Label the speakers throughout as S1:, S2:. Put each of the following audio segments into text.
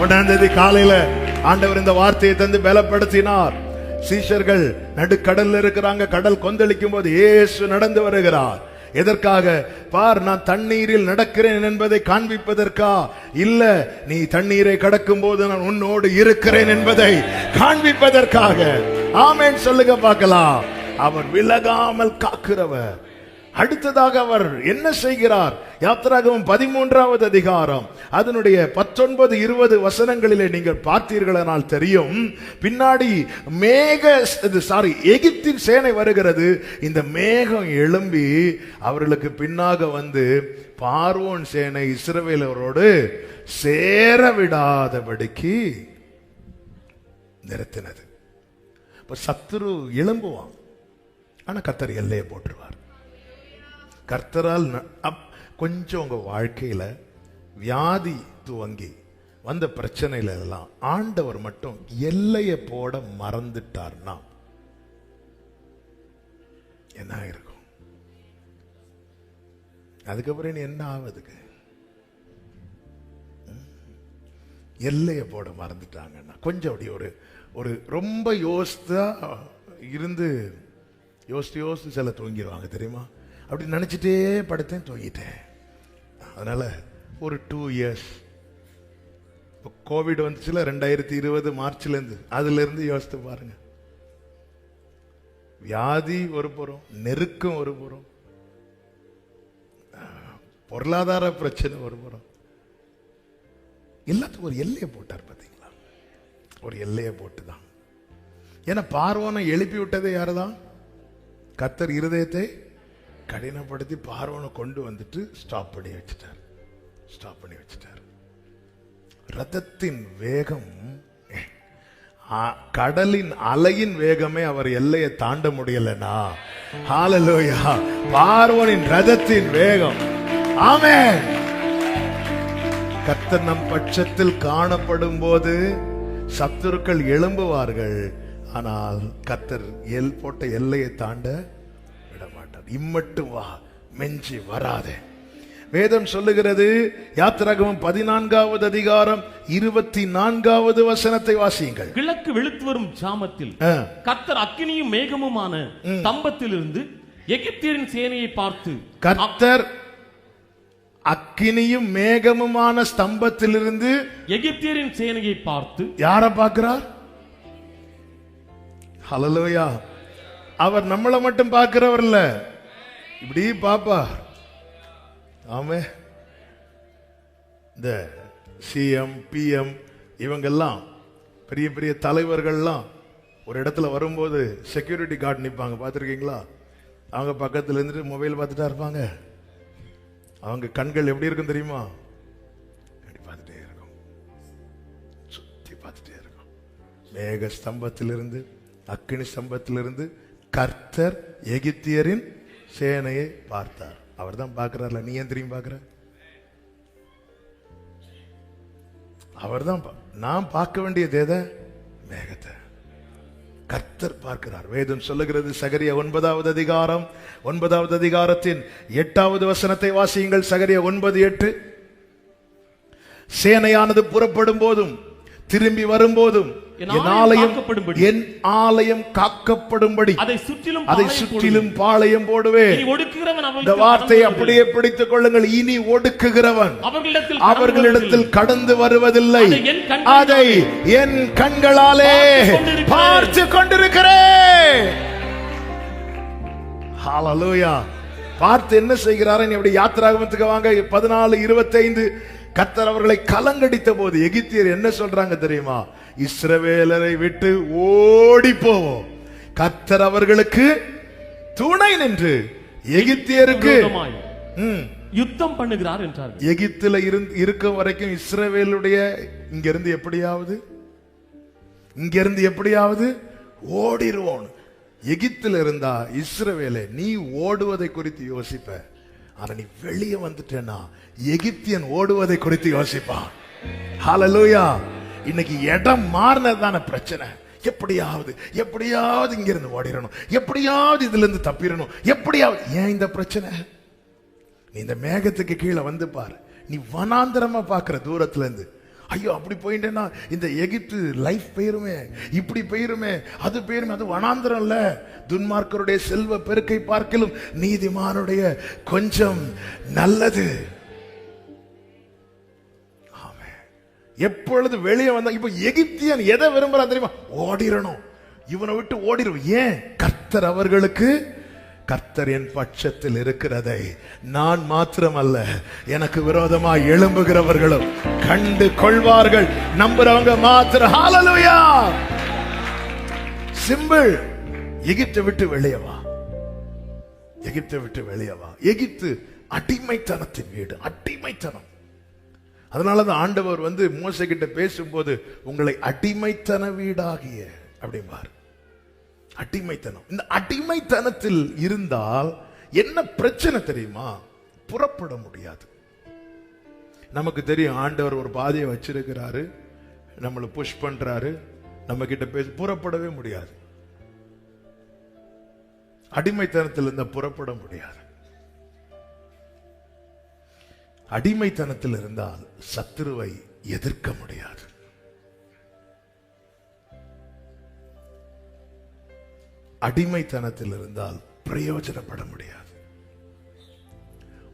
S1: ஒன்றாம் தேதி காலையில ஆண்டவர் இந்த வார்த்தையை தந்து பலப்படுத்தினார். சீஷர்கள் நடுக்கடல்ல இருக்கிறாங்க. கடல் கொந்தளிக்கும் போது இயேசு நடந்து வருகிறார். எதற்காக? பார் நான் தண்ணீரில் நடக்கிறேன் என்பதை காண்பிப்பதற்கா? இல்ல நீ தண்ணீரை கடக்கும் போது நான் உன்னோடு இருக்கிறேன் என்பதை காண்பிப்பதற்காக. ஆமேன் சொல்லுங்க பார்க்கலாம். அவர் விலகாமல் காக்கிறவர். அடுத்ததாக அவர் என்ன செய்கிறார்? யாத்திராகவும் பதிமூன்றாவது அதிகாரம். அதனுடைய பத்தொன்பது இருபது வசனங்களிலே நீங்கள் பார்த்தீர்களானால் தெரியும். பின்னாடி மேக சாரி எகிப்தின் சேனை வருகிறது. இந்த மேகம் எழும்பி அவர்களுக்கு பின்னாக வந்து பார்வோன் சேனை இஸ்ரவேலரோடு சேர விடாதபடிக்கு நிறுத்தினது. இப்ப சத்துரு எழும்புவான். ஆனா கத்தர் எல்லையை போட்டுருவார். கர்த்தரால் அப்- கொஞ்சம் உங்கள் வாழ்க்கையில் வியாதி துவங்கி வந்த பிரச்சனையில எல்லாம் ஆண்டவர் மட்டும் எல்லையை போட மறந்துட்டார்னா என்ன இருக்கும் அதுக்கப்புறம் நீ என்ன ஆகுதுக்கு எல்லையை போட மறந்துட்டாங்கன்னா கொஞ்சம் அப்படி ஒரு ஒரு ரொம்ப யோசித்தா இருந்து யோசித்து யோசித்து சில தூங்கிடுவாங்க தெரியுமா? அப்படி நினச்சிட்டே படுத்தேன் தூங்கிட்டேன். அதனால ஒரு டூ இயர்ஸ் இப்போ கோவிட் வந்துச்சுல ரெண்டாயிரத்தி இருபது மார்ச்லேருந்து அதுலேருந்து யோசித்து பாருங்க. வியாதி ஒரு புறம் நெருக்கம் ஒரு புறம் ஆஹ், பொருளாதார பிரச்சனை ஒரு புறம். எல்லாத்துக்கும் ஒரு எல்லையை போட்டார் பார்த்தீங்களா ஒரு எல்லையை போட்டு தான் ஏன்னா பார்வோனை எழுப்பி விட்டதே யாருதான்? கத்தர் இருதயத்தை கடினப்படுத்தி பார்வனை கொண்டு வந்துட்டு ஸ்டாப் பண்ணி வச்சுட்டார். ஸ்டாப் பண்ணி வச்சுட்டார். ரதத்தின் வேகம் ஆ, கடலின் அலையின் வேகமே அவர் எல்லையை தாண்ட முடியலனா? ஹாலலோயா பார்வனின் ரதத்தின் வேகம். ஆமே கத்த நம் பட்சத்தில் காணப்படும் போது சத்துருக்கள் எழும்புவார்கள். ஆனால் கத்தர் எல் போட்ட எல்லையை தாண்ட இம்மட்டும் வா மெஞ்சி வராதே. வேதம் சொல்லுகிறது யாத்திராகமம் பதினான்காவது அதிகாரம் இருபத்தி நான்காவது வசனத்தை வாசியுங்கள்.
S2: கிழக்கு வெளுத்து வரும் ஜாமத்தில்
S1: ஆ.
S2: கர்த்தர் அக்கினியும் மேகமுமான ஸ்தம்பத்திலிருந்து எகிப்தியரின் சேனையை பார்த்து
S1: கர்த்தர் அக்கினியும் மேகமுமான ஸ்தம்பத்திலிருந்து
S2: எகிப்தியரின் சேனையை பார்த்து
S1: யார பார்க்கிறார்? ஹalleluya. அவர் நம்மளை மட்டும் பார்க்கிறவர் இல்ல. இப்படி பாப்பா. ஆமே. இந்த சிஎம் பிஎம் இவங்கெல்லாம் பெரிய பெரிய தலைவர்கள்லாம் ஒரு இடத்துல வரும்போது செக்யூரிட்டி கார்டு நிற்பாங்க பார்த்துருக்கீங்களா? அவங்க பக்கத்தில் இருந்துட்டு மொபைல் பார்த்துட்டா இருப்பாங்க. அவங்க கண்கள் எப்படி இருக்கும் தெரியுமா? அப்படி பார்த்துட்டே இருக்கும். சுற்றி பார்த்துட்டே இருக்கும். மேக ஸ்தம்பத்திலிருந்து அக்னி ஸ்தம்பத்திலிருந்து கர்த்தர் எகிப்தியரின் சேனையை பார்த்தார். அவர் தான் பார்க்கிறார்ல நீ ஏன் திரும்பி பார்க்குற? அவர் தான் நாம் பார்க்க வேண்டியது எதை? மேகத்தை. கர்த்தர் பார்க்கிறார். வேதம் சொல்லுகிறது சகரிய ஒன்பதாவது அதிகாரம் ஒன்பதாவது அதிகாரத்தின் எட்டாவது வசனத்தை வாசியுங்கள். சகரிய ஒன்பது எட்டு. சேனையானது புறப்படும் போதும் திரும்பி வரும்போதும்
S2: என் ஆலயம்.
S1: என் ஆலயம் காக்கப்படும்படி.
S2: அதை சுற்றிலும்
S1: அதை சுற்றிலும் பாளையம் போடுவேன். இந்த வார்த்தையை அப்படியே பிடித்துக் கொள்ளுங்கள். இனி ஒடுக்குகிறவன்
S2: அவர்களிடத்தில்
S1: கடந்து வருவதில்லை.
S2: அதை என்
S1: கண்களாலே. பார்த்து கொண்டிருக்கிறேன். பார்த்து என்ன செய்கிறார் அப்படி யாத்திராகமத்துக்கு வாங்க. பதினாலு இருபத்தைந்து கர்த்தர் அவர்களை கலங்கடித்த போது எகிப்தியர் என்ன சொல்றாங்க தெரியுமா? இஸ்ரவேலரை விட்டு ஓடி போவோம். கர்த்தர் அவர்களுக்கு துணை நின்று எகிப்தியருக்கு
S2: யுத்தம் பண்ணுகிறார் என்றார்கள்.
S1: எகிப்துல இருந்து இருக்க வரைக்கும் இஸ்ரவேலுடைய இங்க இருந்து எப்படியாவது இங்க இருந்து எப்படியாவது ஓடிடுவோம் எகிப்துல இருந்தா இஸ்ரவேலே நீ ஓடுவதை குறித்து யோசிப்ப. ஆனா நீ வெளியே வந்துட்டேன்னா எகிப்தியன் ஓடுவதை குறித்து யோசிப்பான். ஹalleluya இன்னைக்கு இடம் மாறினது தானே பிரச்சனை. எப்படியாவது எப்படியாவது இங்கிருந்து ஓடிடணும் எப்படியாவது இதுல இருந்து தப்பிடணும் எப்படியாவது ஏன் இந்த பிரச்சனை? நீ இந்த மேகத்துக்கு கீழே வந்து பாரு. நீ வனாந்தரமா பார்க்குற தூரத்துல இருந்து ஐயோ அப்படி போயிட்டேன்னா இந்த எகிப்து லைஃப் போயிருமே. இப்படி போயிருமே. அது போயிருமே. அது வனாந்திரம் இல்ல. துன்மார்க்கருடைய செல்வ பெருக்கை பார்க்கலும் நீதிமானுடைய கொஞ்சம் நல்லது. எப்பொழுது வெளியே வந்தா இப்ப எகிப்தியன் எதை விரும்புறான் தெரியுமா? ஓடிடணும் இவனை விட்டு ஓடிடும் ஏன்? கர்த்தர் அவர்களுக்கு கர்த்தர் என் பட்சத்தில் இருக்கிறதை நான் மாத்திரமல்ல எனக்கு விரோதமா எழும்புகிறவர்களும் கண்டு கொள்வார்கள். நம்புறவங்க மாத்திர ஹalleluya சிம்பிள் எகிப்தை விட்டு வெளியே வா. எகிப்தை விட்டு வெளியே வா. எகிப்து அடிமைத்தனத்தின் வீடு அடிமைத்தனம். அதனாலதான் ஆண்டவர் வந்து மோசை கிட்ட பேசும்போது உங்களை அடிமைத்தன வீடாகிய அப்படிம்பார். அடிமைத்தனம். இந்த அடிமைத்தனத்தில் இருந்தால் என்ன பிரச்சனை தெரியுமா? புறப்பட முடியாது. நமக்கு தெரியும் ஆண்டவர் ஒரு பாதையை வச்சிருக்கிறாரு நம்மளை புஷ் பண்றாரு நம்ம கிட்ட பேச புறப்படவே முடியாது. அடிமைத்தனத்தில் இருந்தால் புறப்பட முடியாது. அடிமைத்தனத்தில் இருந்தால் சத்துருவை எதிர்க்க முடியாது. அடிமைத்தனத்தில் இருந்தால் பிரயோஜனப்பட முடியாது.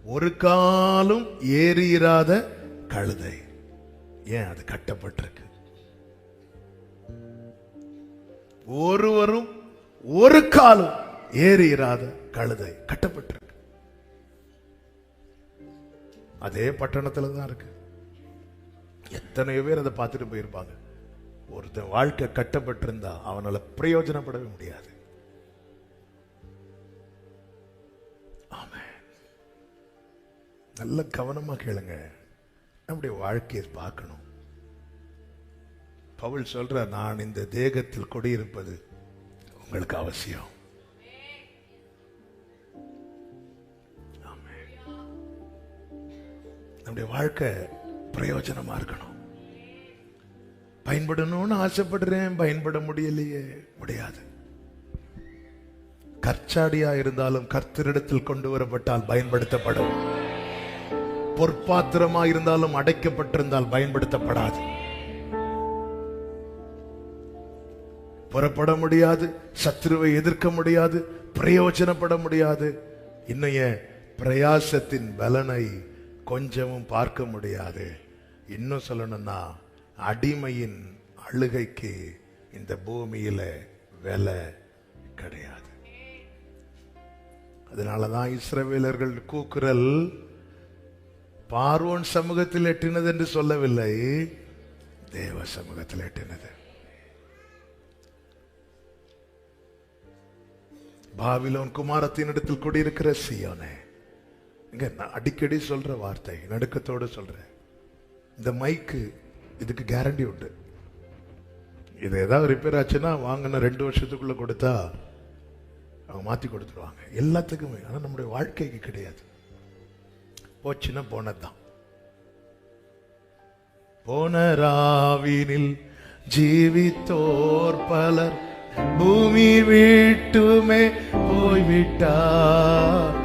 S1: ஒரு காலும் ஏறியிராத கழுதை. ஏன் அது கட்டப்பட்டிருக்கு? ஒருவரும் ஒரு காலும் ஏறியிராத கழுதை கட்டப்பட்டிருக்கு. அதே பட்டணத்துல தான் இருக்கு. எத்தனையோ பேர் அதை பார்த்துட்டு போயிருப்பாங்க. ஒருத்தன் வாழ்க்கை கட்டப்பட்டிருந்தா அவனால பிரயோஜனப்படவே முடியாது. ஆமாம் நல்ல கவனமாக கேளுங்க. நம்முடைய வாழ்க்கையை பார்க்கணும். பவுல் சொல்ற நான் இந்த தேகத்தில் குடியிருப்பது உங்களுக்கு அவசியம். நம்முடைய வாழ்க்கை பிரயோஜனமா இருக்கணும். பயன்படணும்னு ஆசைப்படுறேன் பயன்பட முடியலையே முடியாது. கற்சாடியா இருந்தாலும் கர்த்தரிடத்தில் கொண்டு வரப்பட்டால் பயன்படுத்தப்படும். பொற்பாத்திரமா இருந்தாலும் அடைக்கப்பட்டிருந்தால் பயன்படுத்தப்படாது. புறப்பட முடியாது சத்ருவை எதிர்க்க முடியாது பிரயோஜனப்பட முடியாது. இன்னைய பிரயாசத்தின் பலனை கொஞ்சமும் பார்க்க முடியாது. இன்னும் சொல்லணும்னா அடிமையின் அழுகைக்கு இந்த பூமியில விலை கிடையாது. அதனாலதான் இஸ்ரவேலர்கள் கூக்குரல் பார்வோன் சமூகத்தில் எட்டினது என்று சொல்லவில்லை தேவ சமூகத்தில் எட்டினது. பாபிலோன் குமாரத்தின் இடத்தில் குடியிருக்கிற சியோனே இங்க நான் அடிக்கடி சொல்ற வார்த்தை நடுக்கத்தோடு சொல்றேன். இந்த மைக்கு இதுக்கு கேரண்டி உண்டு. இது ஏதாவது ரிப்பேர் ஆச்சுன்னா வாங்கின ரெண்டு வருஷத்துக்குள்ள கொடுத்தா அவங்க மாத்தி கொடுத்துருவாங்க. எல்லாத்துக்குமே. ஆனால் நம்முடைய வாழ்க்கைக்கு கிடையாது. போச்சுன்னா போனதுதான். போன ராவினில் ஜீவித்தோர் பலர் பூமி விட்டுமே போய்விட்டார்.